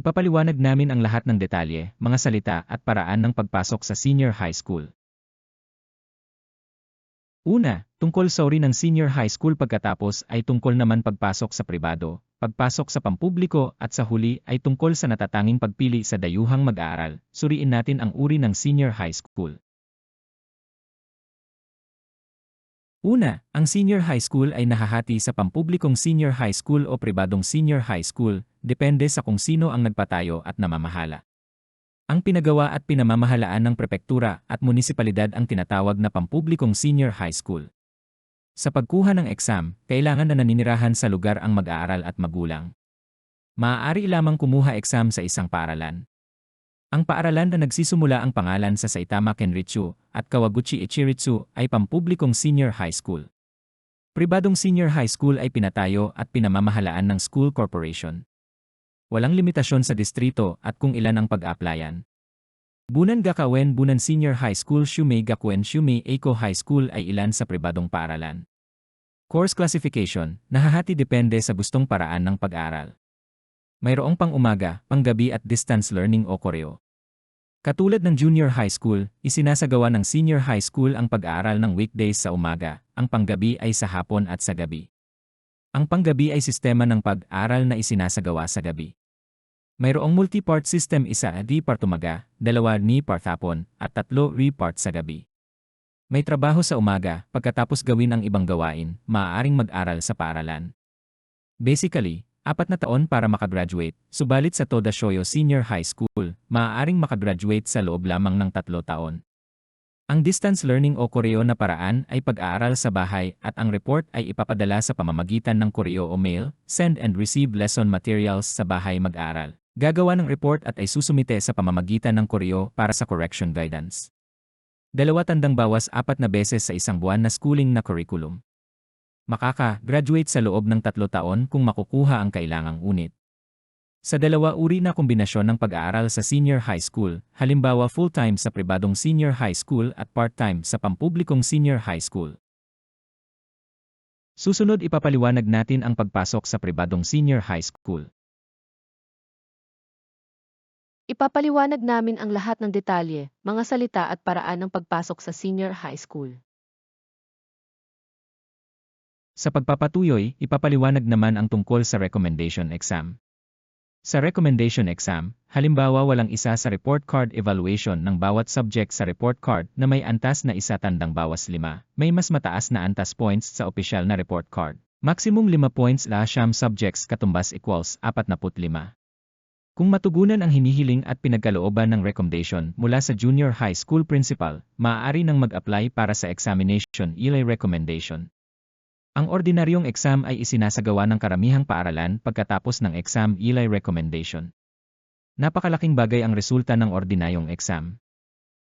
Ipapaliwanag namin ang lahat ng detalye, mga salita at paraan ng pagpasok sa senior high school. Una, tungkol sa uri ng senior high school pagkatapos ay tungkol naman pagpasok sa pribado, pagpasok sa pampubliko at sa huli ay tungkol sa natatanging pagpili sa dayuhang mag-aaral. Suriin natin ang uri ng senior high school. Una, ang senior high school ay nahahati sa pampublikong senior high school o pribadong senior high school, depende sa kung sino ang nagpatayo at namamahala. Ang pinagawa at pinamamahalaan ng prepektura at munisipalidad ang tinatawag na pampublikong senior high school. Sa pagkuha ng exam, kailangan na naninirahan sa lugar ang mag-aaral at magulang. Maaari lamang kumuha exam sa isang paaralan. Ang paaralan na nagsisimula ang pangalan sa Saitama Kenritsu at Kawaguchi Ichiritsu ay pampublikong senior high school. Pribadong senior high school ay pinatayo at pinamamahalaan ng school corporation. Walang limitasyon sa distrito at kung ilan ang pag-applyan. Bunan Gakuen Bunan Senior High School Shumei Gakuen Shumei Eiko High School ay ilan sa pribadong paaralan. Course classification, nahahati depende sa gustong paraan ng pag-aral. Mayroong pang-umaga, panggabi at distance learning o koreo. Katulad ng junior high school, isinasagawa ng senior high school ang pag-aaral ng weekdays sa umaga, ang panggabi ay sa hapon at sa gabi. Ang panggabi ay sistema ng pag-aral na isinasagawa sa gabi. Mayroong multi-part system isa di part umaga, dalawa ni part hapon, at tatlo re-part sa gabi. May trabaho sa umaga, pagkatapos gawin ang ibang gawain, maaaring mag-aral sa paaralan. Basically, apat na taon para makagraduate, subalit sa Toda Shoyo Senior High School, maaaring makagraduate sa loob lamang ng tatlo taon. Ang distance learning o koreo na paraan ay pag-aaral sa bahay at ang report ay ipapadala sa pamamagitan ng koreo o mail, send and receive lesson materials sa bahay mag-aral. Gagawa ng report at ay susumite sa pamamagitan ng koreo para sa correction guidance. Dalawa tandang bawas apat na beses sa isang buwan na schooling na curriculum makaka-graduate sa loob ng tatlo taon kung makukuha ang kailangang unit. Sa dalawa uri na kombinasyon ng pag-aaral sa senior high school, halimbawa full-time sa pribadong senior high school at part-time sa pampublikong senior high school. Susunod ipapaliwanag natin ang pagpasok sa pribadong senior high school. Ipapaliwanag namin ang lahat ng detalye, mga salita at paraan ng pagpasok sa senior high school. Sa pagpapatuloy, ipapaliwanag naman ang tungkol sa recommendation exam. Sa recommendation exam, halimbawa walang isa sa report card evaluation ng bawat subject sa report card na may antas na isa tandang bawas lima, may mas mataas na antas points sa opisyal na report card. Maximum 5 points la siyam subjects katumbas equals 45. Kung matugunan ang hinihiling at pinagkalooban ng recommendation mula sa junior high school principal, maaari nang mag-apply para sa examination ELA recommendation. Ang ordinaryong exam ay isinasagawa ng karamihang paaralan pagkatapos ng exam ELI recommendation. Napakalaking bagay ang resulta ng ordinaryong exam.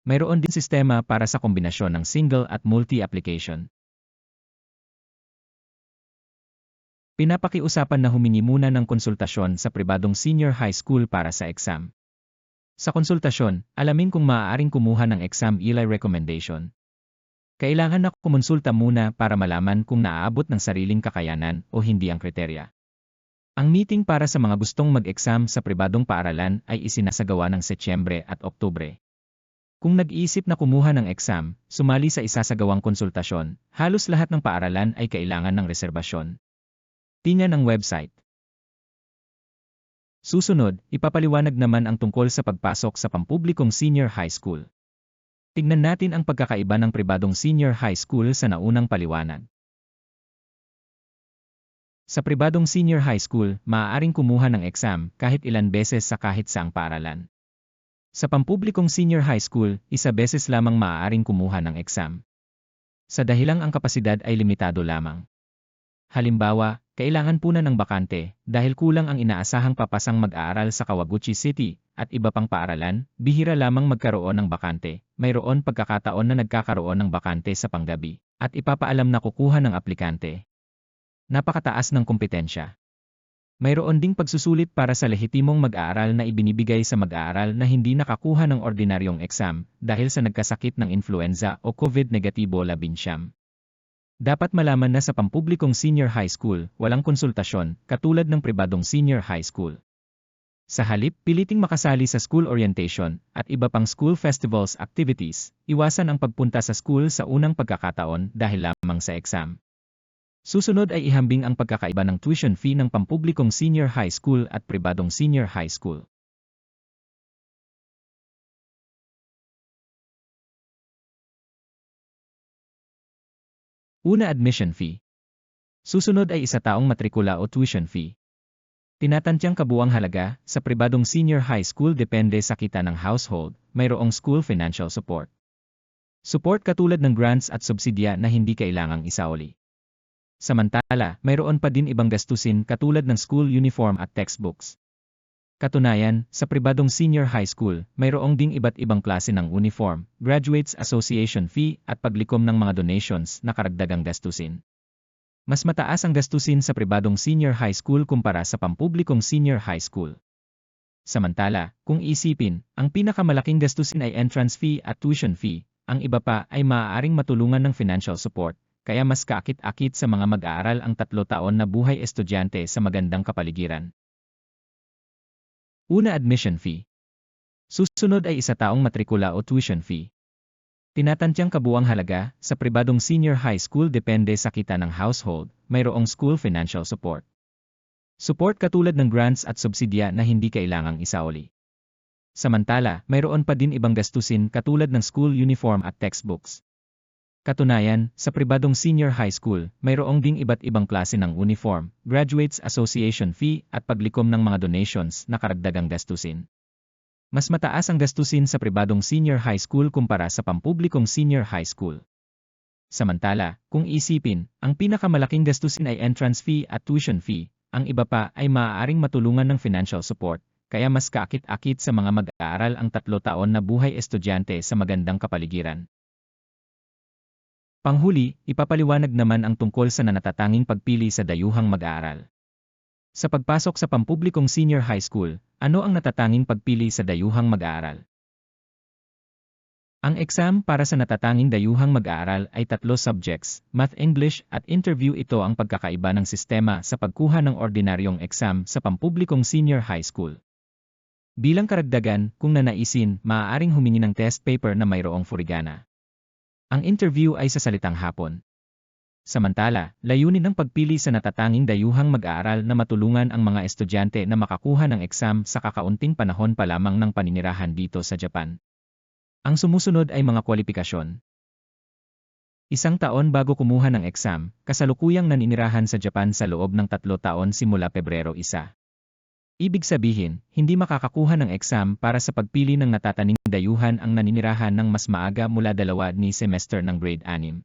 Mayroon din sistema para sa kombinasyon ng single at multi-application. Pinapakiusapan na humingi muna ng konsultasyon sa pribadong senior high school para sa exam. Sa konsultasyon, alamin kung maaaring kumuha ng exam ELI recommendation. Kailangan na kumonsulta muna para malaman kung naaabot ng sariling kakayanan o hindi ang kriteria. Ang meeting para sa mga gustong mag-exam sa pribadong paaralan ay isinasagawa ng Setyembre at Oktubre. Kung nag-iisip na kumuha ng exam, sumali sa isasagawang konsultasyon, halos lahat ng paaralan ay kailangan ng reserbasyon. Tingnan ang website. Susunod, ipapaliwanag naman ang tungkol sa pagpasok sa pampublikong senior high school. Tignan natin ang pagkakaiba ng pribadong senior high school sa naunang paliwanag. Sa pribadong senior high school, maaaring kumuha ng exam kahit ilan beses sa kahit saang paaralan. Sa pampublikong senior high school, isa beses lamang maaaring kumuha ng exam. Sa dahilang ang kapasidad ay limitado lamang. Halimbawa, kailangan puna ng bakante dahil kulang ang inaasahang papasang mag-aaral sa Kawaguchi City at iba pang paaralan, bihira lamang magkaroon ng bakante, mayroon pagkakataon na nagkakaroon ng bakante sa panggabi, at ipapaalam na kukuha ng aplikante. Napakataas ng kompetensya. Mayroon ding pagsusulit para sa lehitimong mag-aaral na ibinibigay sa mag-aaral na hindi nakakuha ng ordinaryong exam dahil sa nagkasakit ng influenza o COVID-negatibo labinsyam. Dapat malaman na sa pampublikong senior high school, walang konsultasyon, katulad ng pribadong senior high school. Sa halip, piliting makasali sa school orientation at iba pang school festivals activities, iwasan ang pagpunta sa school sa unang pagkakataon dahil lamang sa exam. Susunod ay ihambing ang pagkakaiba ng tuition fee ng pampublikong senior high school at pribadong senior high school. Una admission fee. Susunod ay isa taong matrikula o tuition fee. Tinatantyang kabuang halaga sa pribadong senior high school depende sa kita ng household, mayroong school financial support. Support katulad ng grants at subsidya na hindi kailangang isauli. Samantala, mayroon pa din ibang gastusin katulad ng school uniform at textbooks. Katunayan, sa pribadong senior high school, mayroong ding iba't ibang klase ng uniform, graduates association fee at paglikom ng mga donations na karagdagang gastusin. Mas mataas ang gastusin sa pribadong senior high school kumpara sa pampublikong senior high school. Samantala, kung isipin, ang pinakamalaking gastusin ay entrance fee at tuition fee, ang iba pa ay maaaring matulungan ng financial support, kaya mas kaakit-akit sa mga mag-aaral ang tatlo taon na buhay estudyante sa magandang kapaligiran. Una admission fee. Susunod ay isa taong matrikula o tuition fee. Tinatantyang kabuang halaga sa pribadong senior high school depende sa kita ng household, mayroong school financial support. Support katulad ng grants at subsidya na hindi kailangang isauli. Samantala, mayroon pa din ibang gastusin katulad ng school uniform at textbooks. Katunayan, sa pribadong senior high school, mayroong ding iba't ibang klase ng uniform, graduates association fee at paglikom ng mga donations na karagdagang gastusin. Mas mataas ang gastusin sa pribadong senior high school kumpara sa pampublikong senior high school. Samantala, kung isipin, ang pinakamalaking gastusin ay entrance fee at tuition fee, ang iba pa ay maaaring matulungan ng financial support, kaya mas kaakit-akit sa mga mag-aaral ang tatlo taon na buhay estudyante sa magandang kapaligiran. Panghuli, ipapaliwanag naman ang tungkol sa nanatatanging pagpili sa dayuhang mag-aaral. Sa pagpasok sa pampublikong senior high school, ano ang natatanging pagpili sa dayuhang mag-aaral? Ang exam para sa natatanging dayuhang mag-aaral ay tatlo subjects, Math English at Interview ito ang pagkakaiba ng sistema sa pagkuha ng ordinaryong exam sa pampublikong senior high school. Bilang karagdagan, kung nanaisin, maaaring humingi ng test paper na mayroong furigana. Ang interview ay sa salitang hapon. Samantala, layunin ng pagpili sa natatanging dayuhang mag-aaral na matulungan ang mga estudyante na makakuha ng exam sa kakaunting panahon pa lamang ng paninirahan dito sa Japan. Ang sumusunod ay mga kwalifikasyon. Isang taon bago kumuha ng exam, kasalukuyang naninirahan sa Japan sa loob ng tatlo taon simula Pebrero 1. Ibig sabihin, hindi makakakuha ng exam para sa pagpili ng natataning dayuhan ang naninirahan ng mas maaga mula dalawa ni semester ng grade 6.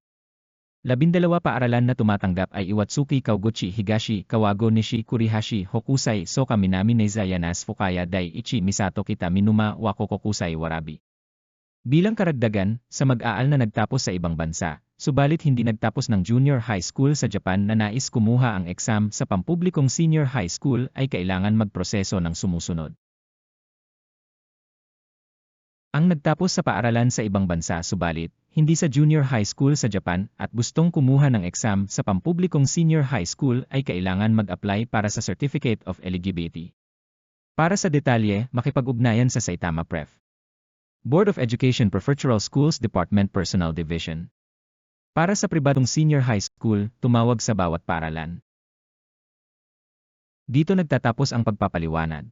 Labindalawa paaralan na tumatanggap ay Iwatsuki Kauguchi Higashi Kawago Nishi Kurihashi Hokusai Soka Minami Nezayanas Fukaya Dai Ichi Misato Kita Minuma Wakokokusai Warabi. Bilang karagdagan, sa mag-aal na nagtapos sa ibang bansa, subalit hindi nagtapos ng junior high school sa Japan na nais kumuha ang exam sa pampublikong senior high school ay kailangan magproseso ng sumusunod. Ang nagtapos sa paaralan sa ibang bansa subalit, hindi sa junior high school sa Japan at gustong kumuha ng exam sa pampublikong senior high school ay kailangan mag-apply para sa Certificate of Eligibility. Para sa detalye, makipag-ugnayan sa Saitama Pref. Board of Education Prefectural Schools Department Personnel Division. Para sa pribadong senior high school, tumawag sa bawat paaralan. Dito nagtatapos ang pagpapaliwanag.